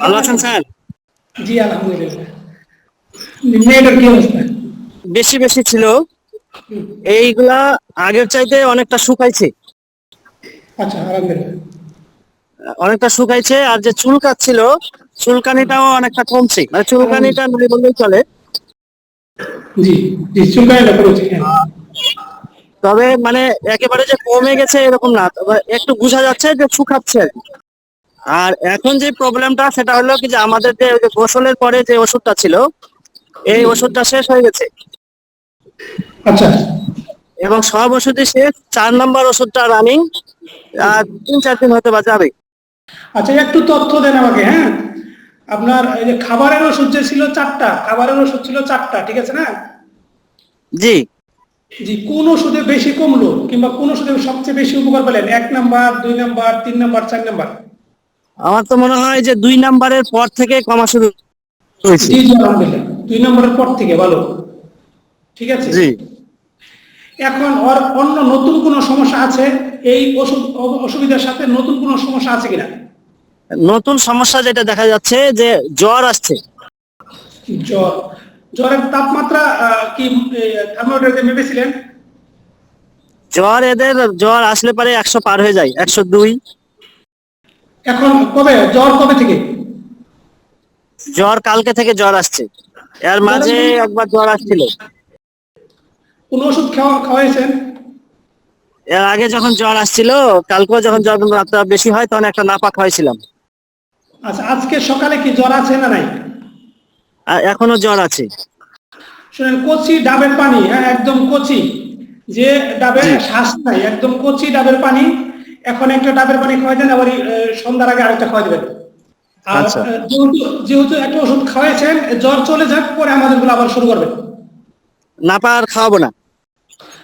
ভালো আছেন স্যার? জি আলহামদুলিল্লাহ। মেয়েটার কি অবস্থা? বেশি বেশি ছিল। এইগুলা আগের চাইতে অনেকটা শুকাইছে। আচ্ছা অনেকটা শুকাইছে আর যে চুলকাচ্ছিল চুলকানিটাও অনেকটা কমছে। মানে চুলকানিটা নাই বললেই চলে। জি জি চুলকানিটা করেছি হ্যাঁ। তবে মানে একেবারে যে কমে গেছে এরকম না। তবে একটু বোঝা যাচ্ছে যে শুকাচ্ছে। আর কি। আর এখন যে প্রবলেমটা সেটা হলো কি যে আমাদের যে ওই যে গোসলের পরে যে ওষুধটা ছিল এই ওষুধটা শেষ হয়ে গেছে। আচ্ছা। এবং সব ওষুধই শেষ চার নম্বর ওষুধটা রানিং আর তিন চার দিন হয়তো বা যাবে। আচ্ছা একটু তথ্য দেন আমাকে হ্যাঁ? আপনার এই যে খাবারের ওষুধ যে ছিল চারটা খাবারের ওষুধ ছিল চারটা ঠিক আছে না? জি। জি কোন ওষুধে বেশি কমলো কিংবা কোন ওষুধে সবচেয়ে বেশি উপকার পেলেন? এক নাম্বার দুই নাম্বার তিন নাম্বার চার নাম্বার? আমার তো মনে হয় যে দুই নাম্বারের পর থেকে কমা শুরু হয়েছে। দুই নম্বরের পর থেকে ভালো। ঠিক আছে? জি। এখন ওর অন্য নতুন কোনো সমস্যা আছে? এই অসুবিধার সাথে নতুন কোনো সমস্যা আছে কিনা? নতুন সমস্যা যেটা দেখা যাচ্ছে যে জ্বর আসছে। জ্বর। জ্বরের তাপমাত্রা কি থার্মোমিটারে মেপেছিলেন? জ্বর এদের জ্বর আসলে পারে একশো পার হয়ে যায় একশো দুই। এখন কবে? জ্বর কবে থেকে? জ্বর কালকে থেকে জ্বর আসছে। এর মাঝে একবার জ্বর আসছিল। কোন ওষুধ খাওয়া খাওয়াইছেন? এর আগে যখন জ্বর আসছিল কালকেও যখন জ্বর মাত্রা বেশি হয় তখন একটা নাপা খাওয়াইছিলাম আচ্ছা আজকে সকালে কি জ্বর আছে না নাই? আর এখনও জ্বর আছে। শুনেন কচি ডাবের পানি হ্যাঁ একদম কচি। যে ডাবের শ্বাস নাই একদম কচি ডাবের পানি এখন একটা ডাবের পানি খাওয়াই দেন আবার সন্ধ্যার আগে আরেকটা খাওয়াই দেবেন আর আচ্ছা। যেহেতু যেহেতু একটা ওষুধ খাওয়াইছেন জ্বর চলে যাক পরে আমাদেরগুলো আবার শুরু করবেন নাপা আর খাওয়াবো না?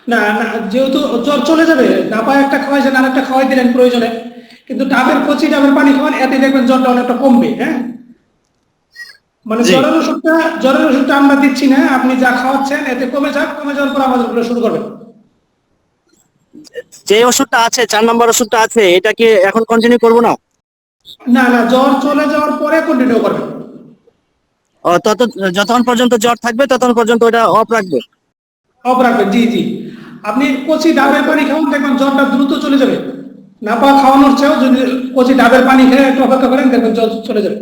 না না যেহেতু জ্বর চলে যাবে নাপা একটা খাওয়াইছেন আর একটা খাওয়াই দিলেন প্রয়োজনে। কিন্তু ডাবের কচি ডাবের পানি খাওয়ান এতে দেখবেন জ্বরটা অনেকটা কমবে হ্যাঁ? মানে জ্বরের ওষুধটা জ্বরের ওষুধটা আমরা দিচ্ছি না আপনি যা খাওয়াচ্ছেন এতে কমে যাক কমে যাওয়ার পর আমাদের শুরু করবেন যে ওষুধটা আছে চার নম্বর ওষুধটা আছে এটা কি এখন কন্টিনিউ করব না? না না জ্বর চলে যাওয়ার পরে কন্টিনিউ করবেন ও তত যতক্ষণ পর্যন্ত জ্বর থাকবে ততক্ষণ পর্যন্ত ওটা অফ রাখবে? অফ রাখবে জি জি। আপনি কচি ডাবের পানি খাওয়ান দেখবেন জ্বরটা দ্রুত চলে যাবে। নাপা খাওয়ানোর চেয়েও যদি কচি ডাবের পানি খেয়ে একটু অপেক্ষা করেন দেখবেন জ্বর চলে যাবে।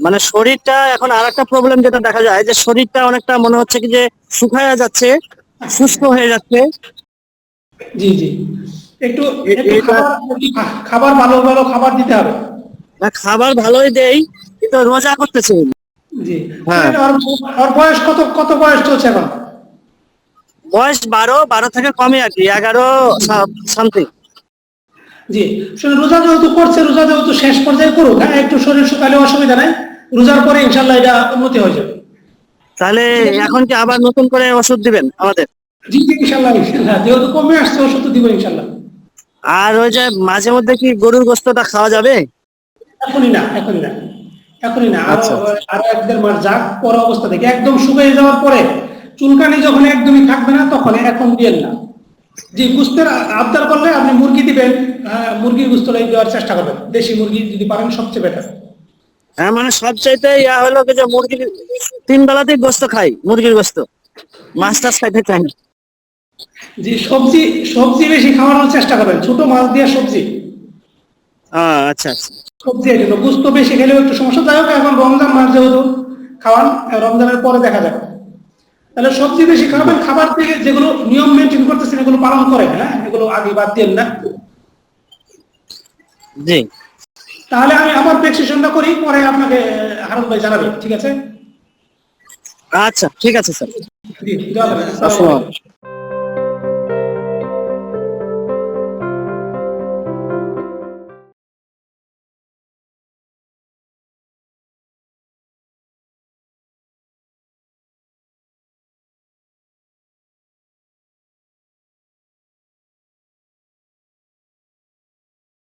মানে শরীরটা এখন আর একটা প্রবলেম যেটা দেখা যায় যে শরীরটা অনেকটা মনে হচ্ছে কি যে শুকায়া যাচ্ছে শুষ্ক হয়ে যাচ্ছে। জি জি। একটু খাবার ভালো ভালো খাবার দিতে হবে। খাবার ভালোই দেই কিন্তু রোজা করতেছে। জি। হ্যাঁ। ওর বয়স কত কত বয়স চলছে এখন? বয়স বারো বারো থেকে কমে আর কি এগারো সামথিং জি। শুনুন রোজা যেহেতু করছে রোজা যেহেতু শেষ পর্যায়ে করুক হ্যাঁ একটু শরীর শুকালে অসুবিধা নাই রোজার পরে ইনশাল্লাহ এটা উন্নতি হয়ে যাবে। তাহলে এখন কি আবার নতুন করে ওষুধ দিবেন আমাদের? জি জি ইনশাল্লাহ ইনশাল্লাহ যেহেতু কমে আসছে ওষুধ দিব ইনশাল্লাহ আর ওই যে মাঝে মধ্যে কি গরুর গোস্তটা খাওয়া যাবে? এখনই না এখনই না এখনই না। আরও আচ্ছা। আরও এক দেড় মাস যাক পরে অবস্থা থেকে একদম শুকিয়ে যাওয়ার পরে চুলকানি যখন একদমই থাকবে না তখন এখন দিয়েন না। জি গুস্তের আবদার করলে আপনি মুরগি দিবেন হ্যাঁ, মুরগির গুস্তটাই দেওয়ার চেষ্টা করবেন। দেশি মুরগি যদি পারেন সবচেয়ে বেটার হ্যাঁ মানে সবচাইতে ইয়া হলো যে মুরগির তিন বেলাতেই গোস্ত খাই মুরগির গোস্ত মাছ টাছ খাইতে চাই না। জি সবজি সবজি বেশি খাওয়ানোর চেষ্টা করবেন ছোট মাছ দিয়ে সবজি। আহ, আচ্ছা আচ্ছা। সবজি জন্য গুস্ত বেশি খেলেও একটু সমস্যা। যাই হোক এখন রমজান মাস যেহেতু খাওয়ান রমজানের পরে দেখা যাবে। তাহলে সবজি বেশি খাবেন খাবার থেকে যেগুলো নিয়ম মেনটেন করতেছেন এগুলো পালন করেন হ্যাঁ? এগুলো আগে বাদ দেন না। জি। তাহলে আমি আবার প্রেসক্রিপশনটা করি পরে আপনাকে হারুন ভাই জানাবেন ঠিক আছে? আচ্ছা ঠিক আছে স্যার। জি, ধন্যবাদ। আসসালামু আলাইকুম।